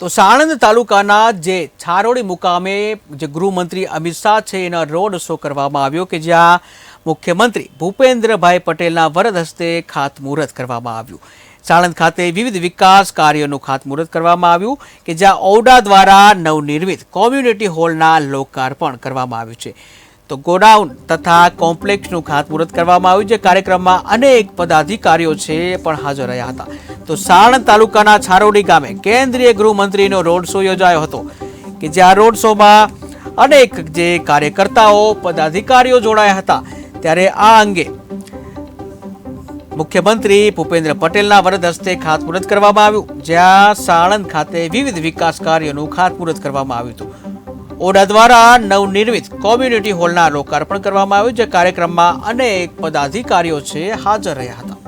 તો સાણંદ તાલુકાના જે છારોડી મુકામે જે ગૃહમંત્રી અમિત શાહ છે, એનો રોડ શો કરવામાં આવ્યો કે જ્યાં મુખ્યમંત્રી ભૂપેન્દ્રભાઈ પટેલના વરદ હસ્તે ખાતમુહૂર્ત કરવામાં આવ્યું. સાણંદ ખાતે વિવિધ વિકાસ કાર્યોનું ખાતમુહૂર્ત કરવામાં આવ્યું કે જ્યાં ઔડા દ્વારા નવનિર્મિત કોમ્યુનિટી હોલના લોકાર્પણ કરવામાં આવ્યું છે. તો ગોડાઉન તથા કોમ્પ્લેક્ષનું ખાતમુહૂર્ત કરવામાં આવ્યું જે કાર્યક્રમમાં અનેક પદાધિકારીઓ છે, પણ હાજર રહ્યા હતા. તો સાણંદ તાલુકાના છારોડી ગામે કેન્દ્રીય ગૃહમંત્રીનો રોડ શો યોજાયો હતો કે જ્યાં રોડ શોમાં અનેક જે કાર્યકર્તાઓ, પદાધિકારીઓ જોડાયા હતા. ત્યારે આ અંગે મુખ્યમંત્રી ભૂપેન્દ્ર પટેલના વરદ હસ્તે ખાતમુહૂર્ત કરવામાં આવ્યું, જ્યાં સાણંદ ખાતે વિવિધ વિકાસ કાર્યોનું ખાતમુહૂર્ત કરવામાં આવ્યું હતું. ઓડા દ્વારા નવનિર્મિત કોમ્યુનિટી હોલના લોકાર્પણ કરવામાં આવ્યું, જે કાર્યક્રમમાં અનેક પદાધિકારીઓ છે હાજર રહ્યા હતા.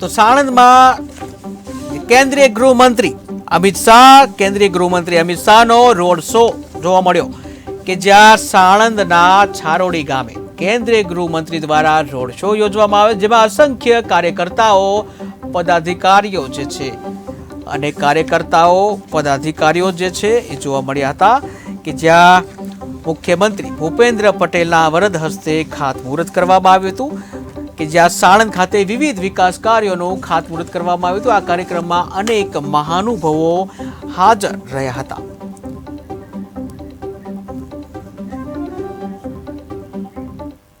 તો સાણંદમાં કેન્દ્રીય ગૃહમંત્રી અમિત શાહ, કેન્દ્રીય ગૃહમંત્રી અમિત શાહનો રોડ શો જોવા મળ્યો કે જ્યાં સાણંદના છારોડી ગામે કેન્દ્રીય ગૃહમંત્રી દ્વારા રોડ શો યોજવામાં આવે, જેમાં અસંખ્ય કાર્યકર્તાઓ પદાધિકારીઓ જે છે, અને કાર્યકર્તાઓ, પદાધિકારીઓ જે છે, એ જોવા મળ્યા હતા કે જ્યાં મુખ્યમંત્રી ભૂપેન્દ્ર પટેલના વરદ હસ્તે ખાતમુહૂર્ત કરવામાં આવ્યું હતું, કે જ્યાં સાણંદ ખાતે વિવિધ વિકાસ કાર્યોનું ખાતમુહૂર્ત કરવામાં આવ્યું હતું. આ કાર્યક્રમમાં અનેક મહાનુભવો હાજર રહ્યા હતા.